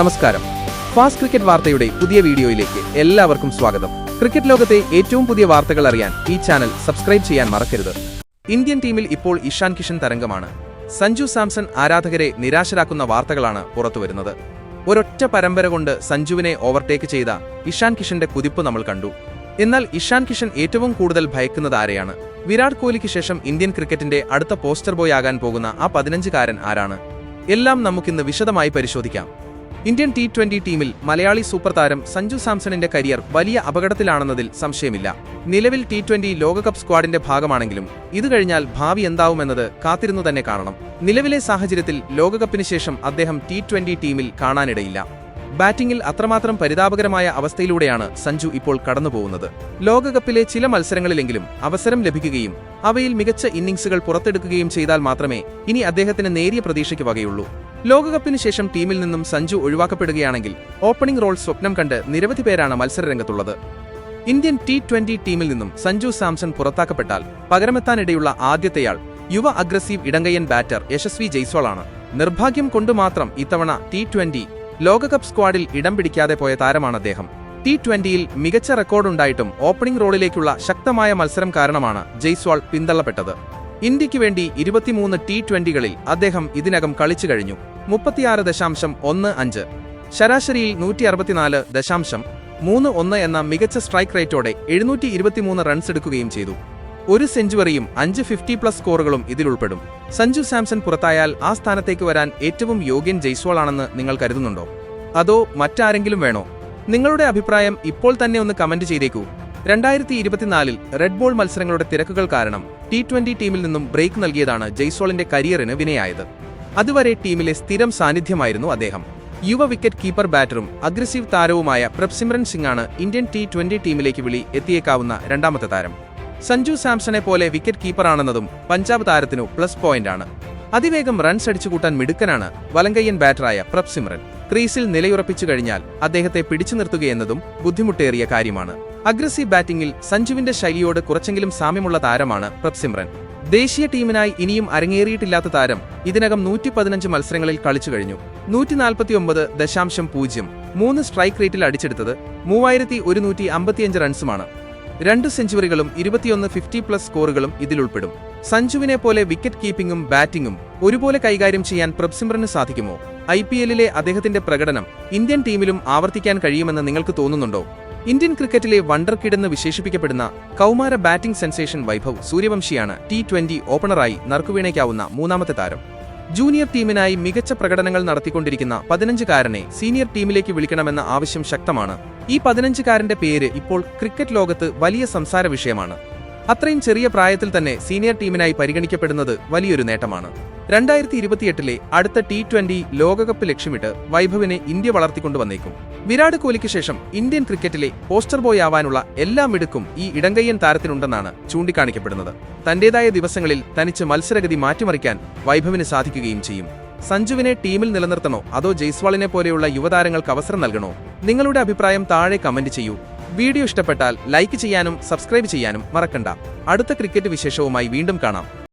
നമസ്കാരം. Fast cricket വാർത്തയുടെ പുതിയ വീഡിയോയിലേക്ക് എല്ലാവർക്കും സ്വാഗതം. ക്രിക്കറ്റ് ലോകത്തെ ഏറ്റവും പുതിയ വാർത്തകൾ അറിയാൻ ഈ ചാനൽ സബ്സ്ക്രൈബ് ചെയ്യാൻ മറക്കരുത്. ഇന്ത്യൻ ടീമിൽ ഇപ്പോൾ ഇഷാൻ കിഷൻ തരംഗമാണ്. സഞ്ജു സാംസൺ ആരാധകരെ നിരാശരാക്കുന്ന വാർത്തകളാണ് പുറത്തുവരുന്നത്. ഒരൊറ്റ പരമ്പര കൊണ്ട് സഞ്ജുവിനെ ഓവർടേക്ക് ചെയ്ത ഇഷാൻ കിഷന്റെ കുതിപ്പ് നമ്മൾ കണ്ടു. എന്നാൽ ഇഷാൻ കിഷൻ ഏറ്റവും കൂടുതൽ ഭയക്കുന്നത് ആരെയാണ്? വിരാട് കോഹ്ലിക്ക് ശേഷം ഇന്ത്യൻ ക്രിക്കറ്റിന്റെ അടുത്ത പോസ്റ്റർ ബോയ് ആകാൻ പോകുന്ന ആ പതിനഞ്ചുകാരൻ ആരാണ്? എല്ലാം നമുക്കിന്ന് വിശദമായി പരിശോധിക്കാം. ഇന്ത്യൻ ടി ട്വന്റി ടീമിൽ മലയാളി സൂപ്പർ താരം സഞ്ജു സാംസണിന്റെ കരിയർ വലിയ അപകടത്തിലാണെന്നതിൽ സംശയമില്ല. നിലവിൽ ടി ട്വന്റി ലോകകപ്പ് സ്ക്വാഡിന്റെ ഭാഗമാണെങ്കിലും ഇത് കഴിഞ്ഞാൽ ഭാവി എന്താവുമെന്നത് കാത്തിരുന്നു തന്നെ കാണണം. നിലവിലെ സാഹചര്യത്തിൽ ലോകകപ്പിന് ശേഷം അദ്ദേഹം ടി ട്വന്റി ടീമിൽ കാണാനിടയില്ല. ബാറ്റിംഗിൽ അത്രമാത്രം പരിതാപകരമായ അവസ്ഥയിലൂടെയാണ് സഞ്ജു ഇപ്പോൾ കടന്നുപോകുന്നത്. ലോകകപ്പിലെ ചില മത്സരങ്ങളിലെങ്കിലും അവസരം ലഭിക്കുകയും അവയിൽ മികച്ച ഇന്നിംഗ്സുകൾ പുറത്തെടുക്കുകയും ചെയ്താൽ മാത്രമേ ഇനി അദ്ദേഹത്തിന് നേരിയ പ്രതീക്ഷയ്ക്ക് വകയുള്ളൂ. ലോകകപ്പിന് ശേഷം ടീമിൽ നിന്നും സഞ്ജു ഒഴിവാക്കപ്പെടുകയാണെങ്കിൽ ഓപ്പണിംഗ് റോൾ സ്വപ്നം കണ്ട് നിരവധി പേരാണ് മത്സരരംഗത്തുള്ളത്. ഇന്ത്യൻ ടി ട്വന്റി ടീമിൽ നിന്നും സഞ്ജു സാംസൺ പുറത്താക്കപ്പെട്ടാൽ പകരമെത്താനിടയുള്ള ആദ്യത്തെയാൾ യുവ അഗ്രസീവ് ഇടങ്കയ്യൻ ബാറ്റർ യശസ്വി ജയ്സ്വാളാണ്. നിർഭാഗ്യം കൊണ്ട് മാത്രം ഇത്തവണ ടി ട്വന്റി ലോകകപ്പ് സ്ക്വാഡിൽ ഇടം പിടിക്കാതെ പോയ താരമാണ് അദ്ദേഹം. ടി ട്വന്റിയിൽ മികച്ച റെക്കോർഡുണ്ടായിട്ടും ഓപ്പണിംഗ് റോളിലേക്കുള്ള ശക്തമായ മത്സരം കാരണമാണ് ജയ്സ്വാൾ പിന്തള്ളപ്പെട്ടത്. ഇന്ത്യയ്ക്ക് വേണ്ടി ഇരുപത്തിമൂന്ന് ടി ട്വന്റികളിൽ അദ്ദേഹം ഇതിനകം കളിച്ചു കഴിഞ്ഞു. മുപ്പത്തിയാറ് ദശാംശം ഒന്ന് അഞ്ച്. ശരാശരിയിൽ നൂറ്റി അറുപത്തിനാല് ദശാംശം മൂന്ന് ഒന്ന് എന്ന മികച്ച സ്ട്രൈക്ക് റേറ്റോടെ എഴുന്നൂറ്റി ഇരുപത്തിമൂന്ന് റൺസ് എടുക്കുകയും ചെയ്തു. ഒരു സെഞ്ചുറിയും അഞ്ച് ഫിഫ്റ്റി പ്ലസ് സ്കോറുകളും ഇതിലുൾപ്പെടും സഞ്ജു സാംസൺ പുറത്തായാൽ ആ സ്ഥാനത്തേക്ക് വരാൻ ഏറ്റവും യോഗ്യൻ ജയ്സ്വാൾ ആണെന്ന് നിങ്ങൾ കരുതുന്നുണ്ടോ? അതോ മറ്റാരെങ്കിലും വേണോ? നിങ്ങളുടെ അഭിപ്രായം ഇപ്പോൾ തന്നെ ഒന്ന് കമന്റ് ചെയ്തേക്കൂ. രണ്ടായിരത്തി ഇരുപത്തിനാലിൽ റെഡ് ബോൾ മത്സരങ്ങളുടെ തിരക്കുകൾ കാരണം ടി ട്വന്റി ടീമിൽ നിന്നും ബ്രേക്ക് നൽകിയതാണ് ജയ്സ്വാളിന്റെ കരിയറിന് വിനയായത്. അതുവരെ ടീമിലെ സ്ഥിരം സാന്നിധ്യമായിരുന്നു അദ്ദേഹം. യുവ വിക്കറ്റ് കീപ്പർ ബാറ്ററും അഗ്രസീവ് താരവുമായ പ്രപ്സിമ്രൻ സിംഗാണ് ഇന്ത്യൻ ടി ട്വന്റി ടീമിലേക്ക് വിളി എത്തിയേക്കാവുന്ന രണ്ടാമത്തെ താരം. സഞ്ജു സാംസണെ പോലെ വിക്കറ്റ് കീപ്പറാണെന്നതും പഞ്ചാബ് താരത്തിനു പ്ലസ് പോയിന്റാണ്. അതിവേഗം റൺസ് അടിച്ചുകൂട്ടാൻ മിടുക്കനാണ് വലങ്കയ്യൻ ബാറ്ററായ പ്രഭ്സിമ്രൻ ക്രീസിൽ നിലയുറപ്പിച്ചു കഴിഞ്ഞാൽ അദ്ദേഹത്തെ പിടിച്ചു നിർത്തുകയെന്നതും ബുദ്ധിമുട്ടേറിയ കാര്യമാണ്. അഗ്രസീവ് ബാറ്റിംഗിൽ സഞ്ജുവിന്റെ ശൈലിയോട് കുറച്ചെങ്കിലും സാമ്യമുള്ള താരമാണ് പ്രഭ്സിമ്രൻ ദേശീയ ടീമിനായി ഇനിയും അരങ്ങേറിയിട്ടില്ലാത്ത താരം ഇതിനകം നൂറ്റി പതിനഞ്ച് മത്സരങ്ങളിൽ കളിച്ചു കഴിഞ്ഞു. നൂറ്റി നാൽപ്പത്തിയൊമ്പത് ദശാംശം പൂജ്യം. മൂന്ന് സ്ട്രൈക്ക് റേറ്റിൽ അടിച്ചെടുത്തത് മൂവായിരത്തി ഒരുന്നൂറ്റി അമ്പത്തിയഞ്ച് റൺസുമാണ് രണ്ട് സെഞ്ചുറികളും ഇരുപത്തിയൊന്ന് ഫിഫ്റ്റി പ്ലസ് സ്കോറുകളും ഇതിലുൾപ്പെടും. സഞ്ജുവിനെ പോലെ വിക്കറ്റ് കീപ്പിംഗും ബാറ്റിംഗും ഒരുപോലെ കൈകാര്യം ചെയ്യാൻ പ്രബ്സിമ്രന് സാധിക്കുമോ? ഐ പി എല്ലിലെ അദ്ദേഹത്തിന്റെ പ്രകടനം ഇന്ത്യൻ ടീമിലും ആവർത്തിക്കാൻ കഴിയുമെന്ന് നിങ്ങൾക്ക് തോന്നുന്നുണ്ടോ? ഇന്ത്യൻ ക്രിക്കറ്റിലെ വണ്ടർ കിടന്ന് വിശേഷിപ്പിക്കപ്പെടുന്ന കൗമാര ബാറ്റിംഗ് സെൻസേഷൻ വൈഭവ് സൂര്യവംശിയാണ് ടി ട്വന്റി ഓപ്പണറായി നറുക്കുവീണയ്ക്കാവുന്ന മൂന്നാമത്തെ താരം. ജൂനിയർ ടീമിനായി മികച്ച പ്രകടനങ്ങൾ നടത്തിക്കൊണ്ടിരിക്കുന്ന പതിനഞ്ചുകാരനെ സീനിയർ ടീമിലേക്ക് വിളിക്കണമെന്ന ആവശ്യം ശക്തമാണ്. ഈ പതിനഞ്ചുകാരന്റെ പേര് ഇപ്പോൾ ക്രിക്കറ്റ് ലോകത്ത് വലിയ സംസാര വിഷയമാണ്. അത്രയും ചെറിയ പ്രായത്തിൽ തന്നെ സീനിയർ ടീമിനായി പരിഗണിക്കപ്പെടുന്നത് വലിയൊരു നേട്ടമാണ്. രണ്ടായിരത്തി ഇരുപത്തിയെട്ടിലെ അടുത്ത ടി ട്വന്റി ലോകകപ്പ് ലക്ഷ്യമിട്ട് വൈഭവിനെ ഇന്ത്യ വളർത്തിക്കൊണ്ടുവന്നേക്കും വിരാട് കോഹ്ലിക്ക് ശേഷം ഇന്ത്യൻ ക്രിക്കറ്റിലെ പോസ്റ്റർ ബോയ് ആവാനുള്ള എല്ലാ മിടുക്കും ഈ ഇടങ്കയ്യൻ താരത്തിനുണ്ടെന്നാണ് ചൂണ്ടിക്കാണിക്കപ്പെടുന്നത്. തന്റേതായ ദിവസങ്ങളിൽ തനിച്ച് മത്സരഗതി മാറ്റിമറിക്കാൻ വൈഭവിന് സാധിക്കുകയും ചെയ്യും. സഞ്ജുവിനെ ടീമിൽ നിലനിർത്തണോ അതോ ജയ്സ്വാളിനെ പോലെയുള്ള യുവതാരങ്ങൾക്ക് അവസരം നൽകണോ? നിങ്ങളുടെ അഭിപ്രായം താഴെ കമന്റ് ചെയ്യൂ. വീഡിയോ ഇഷ്ടപ്പെട്ടാൽ ലൈക്ക് ചെയ്യാനും സബ്സ്ക്രൈബ് ചെയ്യാനും മറക്കണ്ട. അടുത്ത ക്രിക്കറ്റ് വിശേഷവുമായി വീണ്ടും കാണാം.